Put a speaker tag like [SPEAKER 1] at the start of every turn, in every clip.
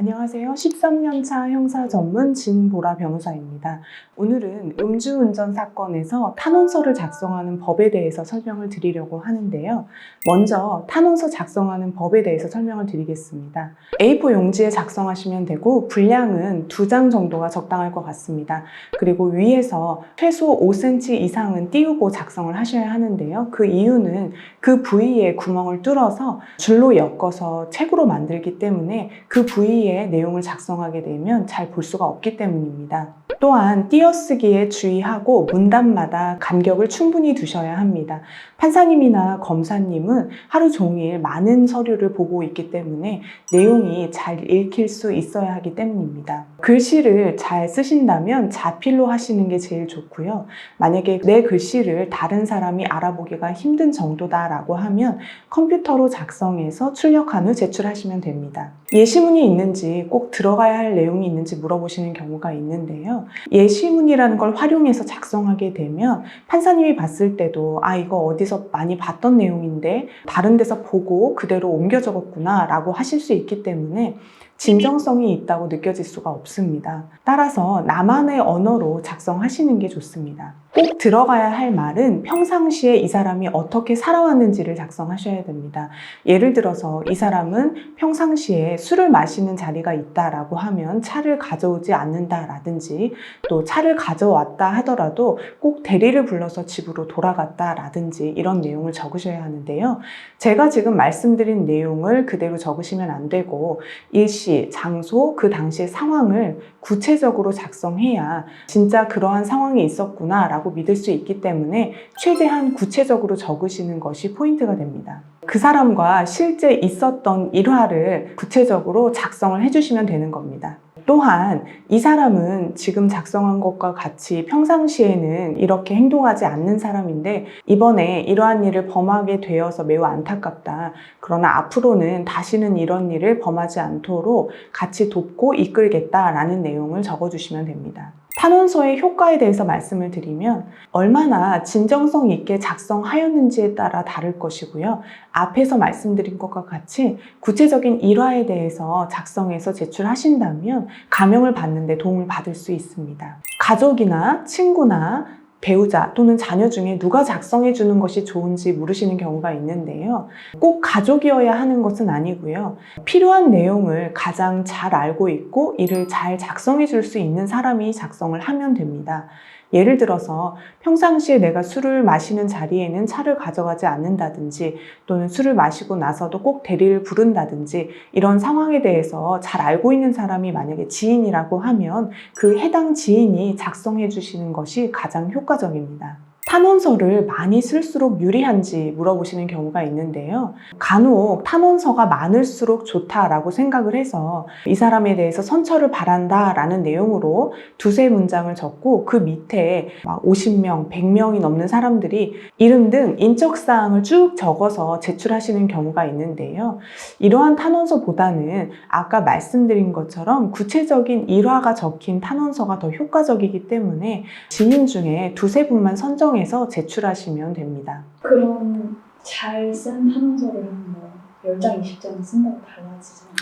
[SPEAKER 1] 안녕하세요. 13년차 형사 전문 진보라 변호사입니다. 오늘은 음주운전 사건에서 탄원서를 작성하는 법에 대해서 설명을 드리려고 하는데요. 먼저 탄원서 작성하는 법에 대해서 설명을 드리겠습니다. A4 용지에 작성하시면 되고 분량은 두 장 정도가 적당할 것 같습니다. 그리고 위에서 최소 5cm 이상은 띄우고 작성을 하셔야 하는데요. 그 이유는 그 부위에 구멍을 뚫어서 줄로 엮어서 책으로 만들기 때문에 그 부위 의 내용을 작성하게 되면 잘 볼 수가 없기 때문입니다. 또한 띄어쓰기에 주의하고 문단마다 간격을 충분히 두셔야 합니다. 판사님이나 검사님은 하루 종일 많은 서류를 보고 있기 때문에 내용이 잘 읽힐 수 있어야 하기 때문입니다. 글씨를 잘 쓰신다면 자필로 하시는 게 제일 좋고요. 만약에 내 글씨를 다른 사람이 알아보기가 힘든 정도다라고 하면 컴퓨터로 작성해서 출력한 후 제출하시면 됩니다. 예시문이 있는지 꼭 들어가야 할 내용이 있는지 물어보시는 경우가 있는데요. 예시문이라는 걸 활용해서 작성하게 되면 판사님이 봤을 때도 아 이거 어디서 많이 봤던 내용인데 다른 데서 보고 그대로 옮겨 적었구나 라고 하실 수 있기 때문에 진정성이 있다고 느껴질 수가 없습니다. 따라서 나만의 언어로 작성하시는 게 좋습니다. 꼭 들어가야 할 말은 평상시에 이 사람이 어떻게 살아왔는지를 작성하셔야 됩니다. 예를 들어서 이 사람은 평상시에 술을 마시는 자리가 있다라고 하면 차를 가져오지 않는다라든지 또 차를 가져왔다 하더라도 꼭 대리를 불러서 집으로 돌아갔다라든지 이런 내용을 적으셔야 하는데요. 제가 지금 말씀드린 내용을 그대로 적으시면 안 되고 일시, 장소, 그 당시의 상황을 구체적으로 작성해야 진짜 그러한 상황이 있었구나 라고 믿을 수 있기 때문에 최대한 구체적으로 적으시는 것이 포인트가 됩니다. 그 사람과 실제 있었던 일화를 구체적으로 작성을 해주시면 되는 겁니다. 또한 이 사람은 지금 작성한 것과 같이 평상시에는 이렇게 행동하지 않는 사람인데 이번에 이러한 일을 범하게 되어서 매우 안타깝다. 그러나 앞으로는 다시는 이런 일을 범하지 않도록 같이 돕고 이끌겠다라는 내용을 적어주시면 됩니다. 탄원서의 효과에 대해서 말씀을 드리면 얼마나 진정성 있게 작성하였는지에 따라 다를 것이고요. 앞에서 말씀드린 것과 같이 구체적인 일화에 대해서 작성해서 제출하신다면 감형을 받는데 도움을 받을 수 있습니다. 가족이나 친구나 배우자 또는 자녀 중에 누가 작성해 주는 것이 좋은지 물으시는 경우가 있는데요. 꼭 가족이어야 하는 것은 아니고요. 필요한 내용을 가장 잘 알고 있고 이를 잘 작성해 줄 수 있는 사람이 작성을 하면 됩니다. 예를 들어서 평상시에 내가 술을 마시는 자리에는 차를 가져가지 않는다든지 또는 술을 마시고 나서도 꼭 대리를 부른다든지 이런 상황에 대해서 잘 알고 있는 사람이 만약에 지인이라고 하면 그 해당 지인이 작성해 주시는 것이 가장 효과적입니다. 탄원서를 많이 쓸수록 유리한지 물어보시는 경우가 있는데요. 간혹 탄원서가 많을수록 좋다라고 생각을 해서 이 사람에 대해서 선처를 바란다 라는 내용으로 두세 문장을 적고 그 밑에 막 50명, 100명이 넘는 사람들이 이름 등 인적사항을 쭉 적어서 제출하시는 경우가 있는데요. 이러한 탄원서보다는 아까 말씀드린 것처럼 구체적인 일화가 적힌 탄원서가 더 효과적이기 때문에 지인 중에 두세 분만 선정 해서 제출하시면 됩니다.
[SPEAKER 2] 그럼 잘 쓴 탄원서를 한뭐 10장, 20장 쓴다고 달라지잖아요.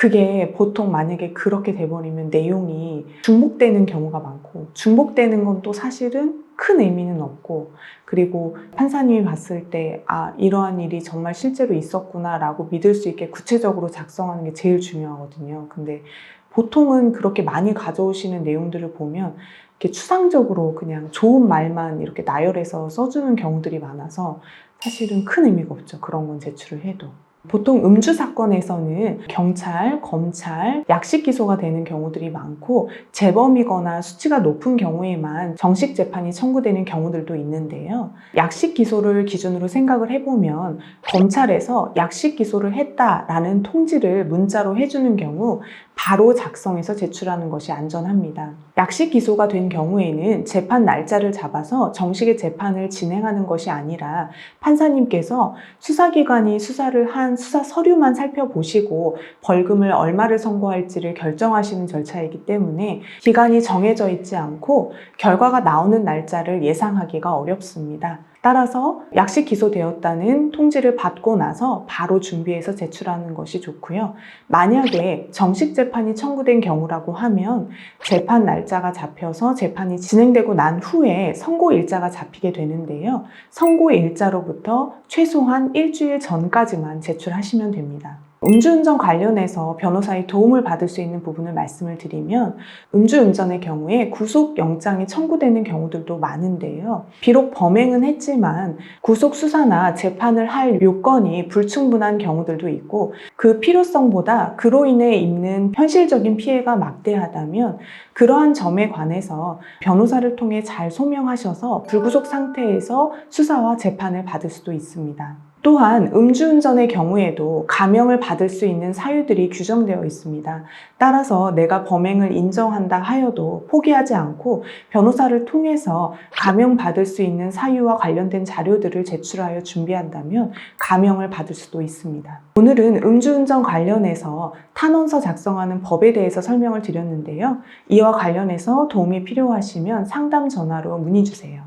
[SPEAKER 1] 그게 보통 만약에 그렇게 돼버리면 내용이 중복되는 경우가 많고 중복되는 건 또 사실은 큰 의미는 없고 그리고 판사님이 봤을 때 아 이러한 일이 정말 실제로 있었구나 라고 믿을 수 있게 구체적으로 작성하는 게 제일 중요하거든요. 근데 보통은 그렇게 많이 가져오시는 내용들을 보면 이렇게 추상적으로 그냥 좋은 말만 이렇게 나열해서 써주는 경우들이 많아서 사실은 큰 의미가 없죠. 그런 건 제출을 해도. 보통 음주 사건에서는 경찰, 검찰, 약식 기소가 되는 경우들이 많고 재범이거나 수치가 높은 경우에만 정식 재판이 청구되는 경우들도 있는데요. 약식 기소를 기준으로 생각을 해보면 검찰에서 약식 기소를 했다라는 통지를 문자로 해주는 경우 바로 작성해서 제출하는 것이 안전합니다. 약식 기소가 된 경우에는 재판 날짜를 잡아서 정식의 재판을 진행하는 것이 아니라 판사님께서 수사기관이 수사를 한 수사 서류만 살펴보시고 벌금을 얼마를 선고할지를 결정하시는 절차이기 때문에 기간이 정해져 있지 않고 결과가 나오는 날짜를 예상하기가 어렵습니다. 따라서 약식 기소되었다는 통지를 받고 나서 바로 준비해서 제출하는 것이 좋고요. 만약에 정식 재판이 청구된 경우라고 하면 재판 날짜가 잡혀서 재판이 진행되고 난 후에 선고 일자가 잡히게 되는데요. 선고 일자로부터 최소한 일주일 전까지만 제출하시면 됩니다. 음주운전 관련해서 변호사의 도움을 받을 수 있는 부분을 말씀을 드리면 음주운전의 경우에 구속영장이 청구되는 경우들도 많은데요. 비록 범행은 했지만 구속수사나 재판을 할 요건이 불충분한 경우들도 있고 그 필요성보다 그로 인해 입는 현실적인 피해가 막대하다면 그러한 점에 관해서 변호사를 통해 잘 소명하셔서 불구속 상태에서 수사와 재판을 받을 수도 있습니다. 또한 음주운전의 경우에도 감형을 받을 수 있는 사유들이 규정되어 있습니다. 따라서 내가 범행을 인정한다 하여도 포기하지 않고 변호사를 통해서 감형받을 수 있는 사유와 관련된 자료들을 제출하여 준비한다면 감형을 받을 수도 있습니다. 오늘은 음주운전 관련해서 탄원서 작성하는 법에 대해서 설명을 드렸는데요. 이와 관련해서 도움이 필요하시면 상담 전화로 문의 주세요.